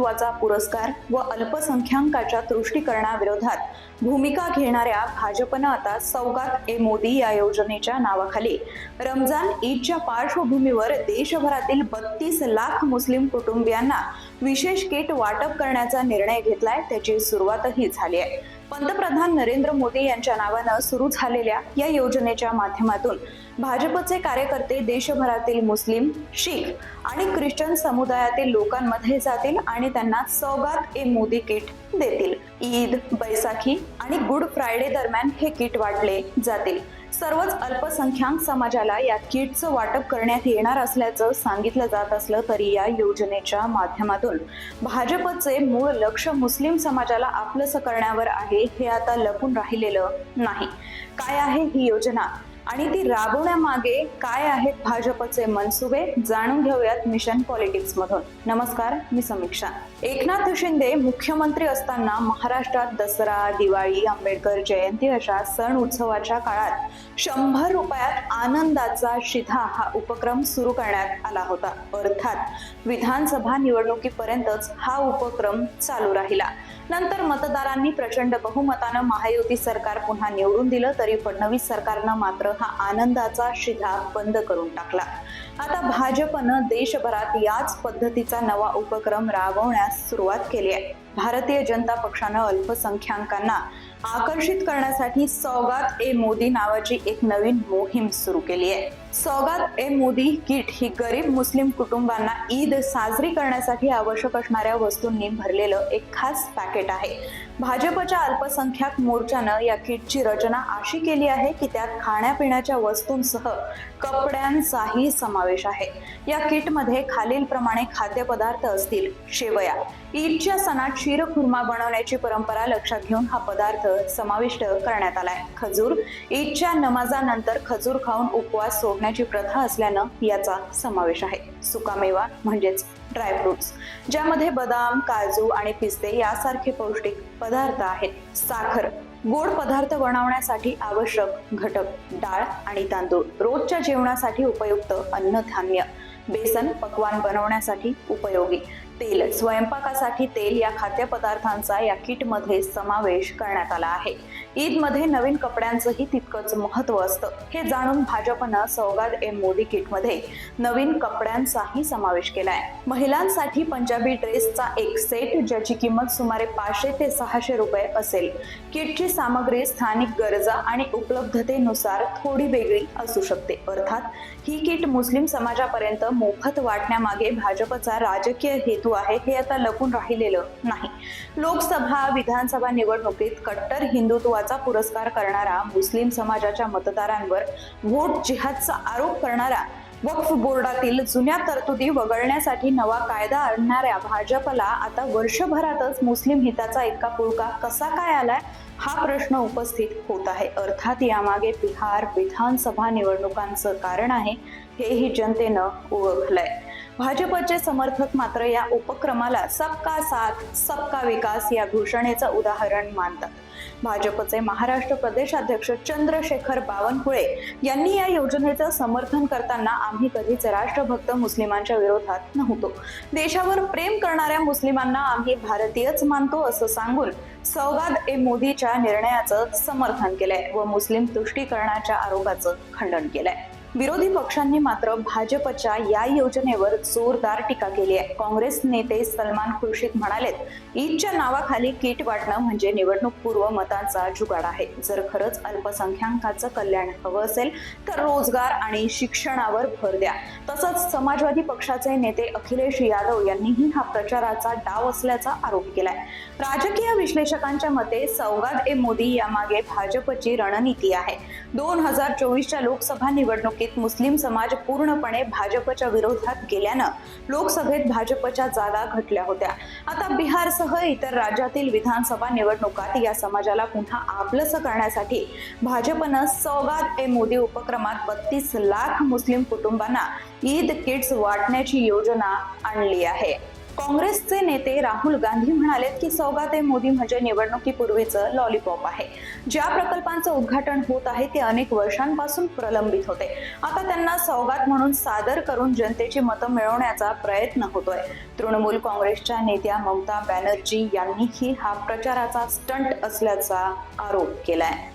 हिंदुत्वाचा पुरस्कार व अल्पसंख्याकाच्या तुष्टीकरणाविरोधात भूमिका घेणाऱ्या भाजपनं आता सौगात ए मोदी या योजनेच्या नावाखाली. रमजान ईदच्या पार्श्वभूमीवर देशभरातील बत्तीस लाख मुस्लिम कुटुंबियांना विशेष किट वाटप करण्याचा निर्णय घेतलाय त्याची सुरुवातही झाली आहे. पंतप्रधान नरेंद्र मोदी यांच्या नावानं सुरू झालेल्या या योजनेच्या माध्यमातून भाजपचे कार्यकर्ते देशभरातील मुस्लिम शीख आणि ख्रिश्चन समुदायातील लोकांमध्ये जातील आणि त्यांना सौगात ए मोदी किट देतील. ईद बैसाखी आणि गुड फ्रायडे दरम्यान हे किट वाटले जातील. सर्वच अल्पसंख्याक समाजाला या किटचं वाटप करण्यात येणार असल्याचं सांगितलं जात असलं तरी या योजनेच्या माध्यमातून भाजपचे मूळ लक्ष मुस्लिम समाजाला आपलंसं करण्यावर आहे हे आता लपून राहिलेलं नाही. काय आहे ही योजना? आणि ती राबवण्यामागे काय आहेत भाजपचे मनसुबे जाणून घेऊयात मिशन पॉलिटिक्स मधून. नमस्कार मी समीक्षा. एकनाथ शिंदे मुख्यमंत्री असताना महाराष्ट्रात दसरा दिवाळी आंबेडकर जयंती अशा सण उत्सवाच्या काळात शंभर रुपयात आनंदाचा शिधा हा उपक्रम सुरू करण्यात आला होता. अर्थात विधानसभा निवडणुकीपर्यंतच हा उपक्रम चालू राहिला. नंतर मतदारांनी प्रचंड बहुमतानं महायुती सरकार पुन्हा निवडून दिलं तरी फडणवीस सरकारनं मात्र हा आनंदाचा शिधा बंद करून टाकला. आता भाजपनं देशभरात याच पद्धतीचा नवा उपक्रम राबवण्यास सुरुवात केली आहे. भारतीय जनता पक्षानं अल्पसंख्याकांना आकर्षित करण्यासाठी सौगात ए मोदी नावाची एक नवीन मोहीम सुरू केली आहे. सौगात ए मोदी किट ही गरीब मुस्लिम कुटुंबांना ईद साजरी करण्यासाठी आवश्यक असणाऱ्या वस्तूंनी भरलेलं एक खास पॅकेट आहे. भाजपच्या अल्पसंख्याक मोर्चानं या किटची रचना अशी केली आहे की त्यात खाण्यापिण्याच्या वस्तूंसह कपड्यांचाही समावेश आहे. या किटमध्ये खालीलप्रमाणे खाद्यपदार्थ असतील शेवया. ईदच्या सणात शिरखुर्मा बनवण्याची परंपरा लक्षात घेऊन हा पदार्थ समाविष्ट करण्यात आलाय. खजूर ईदच्या नमाजानंतर खजूर खाऊन उपवास सोडण्याची प्रथा असल्यानं याचा समावेश आहे. सुकामेवा म्हणजेच ड्रायफ्रुट्स ज्यामध्ये बदाम काजू आणि पिस्ते यासारखे पौष्टिक पदार्थ आहेत. साखर गोड पदार्थ बनवण्यासाठी आवश्यक घटक डाळ आणि तांदूळ रोजच्या जेवणासाठी उपयुक्त अन्नधान्य बेसन पक्वान बनवण्यासाठी उपयोगी तेल स्वयंपाकासाठी तेल या खाद्यपदार्थांचा या किटमध्ये समावेश करण्यात आला आहे. ईदमध्ये नवीन कपड्यांचंही तितकंच महत्त्व असतं. हे जाणून भाजपनं सौगात एम मोदी किटमध्ये नवीन कपड्यांचाही समावेश केलाय. महिलांसाठी पंजाबी ड्रेसचा एक सेट ज्याची किंमत सुमारे पाचशे ते सहाशे रुपये असेल. किटची सामग्री स्थानिक गरजा आणि उपलब्धतेनुसार थोडी वेगळी असू शकते. अर्थात ही किट मुस्लिम समाजापर्यंत मोफत वाटण्यामागे भाजपचा राजकीय हेतू आहे हे आता लपून राहिलेलं नाही. लोकसभा विधानसभा निवडणुकीत कट्टर हिंदुत्वाचा पुरस्कार करणारा मुस्लिम समाजाच्या मतदारांवर व्होट जिहादचा आरोप करणारा वक्फ बोर्डातील जुन्या तरतुदी वगळण्यासाठी नवा कायदा आणणाऱ्या भाजपला आता वर्षभरातच मुस्लिम हिताचा इतका पुळका कसा काय आलाय? हा प्रश्न उपस्थित होत आहे. अर्थात यामागे बिहार विधानसभा निवडणुकांचं कारण आहे हेही जनतेनं ओळखलंय. भाजपचे समर्थक मात्र या उपक्रमाला सबका साथ सबका विकास या घोषणेचं उदाहरण मानतात. भाजपचे महाराष्ट्र प्रदेशाध्यक्ष चंद्रशेखर बावनकुळे यांनी या योजनेचं समर्थन करताना आम्ही कधीच राष्ट्रभक्त मुस्लिमांच्या विरोधात नव्हतो. देशावर प्रेम करणाऱ्या मुस्लिमांना आम्ही भारतीयच मानतो असं सांगून सौगात ए मोदीच्या निर्णयाचं समर्थन केलंय व मुस्लिम तुष्टीकरणाच्या आरोपाचं खंडन केलंय. विरोधी पक्षांनी मात्र भाजपच्या या योजनेवर जोरदार टीका केली आहे. काँग्रेस नेते सलमान खुर्शीद म्हणालेत ईदच्या नावाखाली किट वाटणं म्हणजे निवडणूक पूर्व मतांचा जुगाड आहे. जर खरंच अल्पसंख्याकांचं कल्याण हवं असेल तर रोजगार आणि शिक्षणावर भर द्या. तसंच समाजवादी पक्षाचे नेते अखिलेश यादव यांनीही हा प्रचाराचा डाव असल्याचा आरोप केलाय. राजकीय विश्लेषकांच्या मते सौगात ए मोदी यामागे भाजपची रणनीती आहे. दोन हजार चोवीसच्या लोकसभा निवडणूक निवडणुकीत मुस्लिम समाज पूर्णपणे भाजपच्या विरोधात गेल्यानं लोकसभेत भाजपच्या जागा घटल्या होत्या. आता बिहारसह इतर राज्यातील विधानसभा निवडणुकात या समाजाला पुन्हा आपलंसं करण्यासाठी भाजपनं सौगात ए मोदी उपक्रमात बत्तीस लाख मुस्लिम कुटुंबांना ईद किट्स वाटण्याची योजना आणली आहे. काँग्रेसचे नेते राहुल गांधी म्हणालेत की सौगात मोदी म्हणजे निवडणुकीपूर्वीचं लॉलीपॉप आहे. ज्या प्रकल्पांचं उद्घाटन होत आहे ते अनेक वर्षांपासून प्रलंबित होते. आता त्यांना सौगात म्हणून सादर करून जनतेची मतं मिळवण्याचा प्रयत्न होतोय. तृणमूल काँग्रेसच्या नेत्या ममता बॅनर्जी यांनीही हा प्रचाराचा स्टंट असल्याचा आरोप केलाय.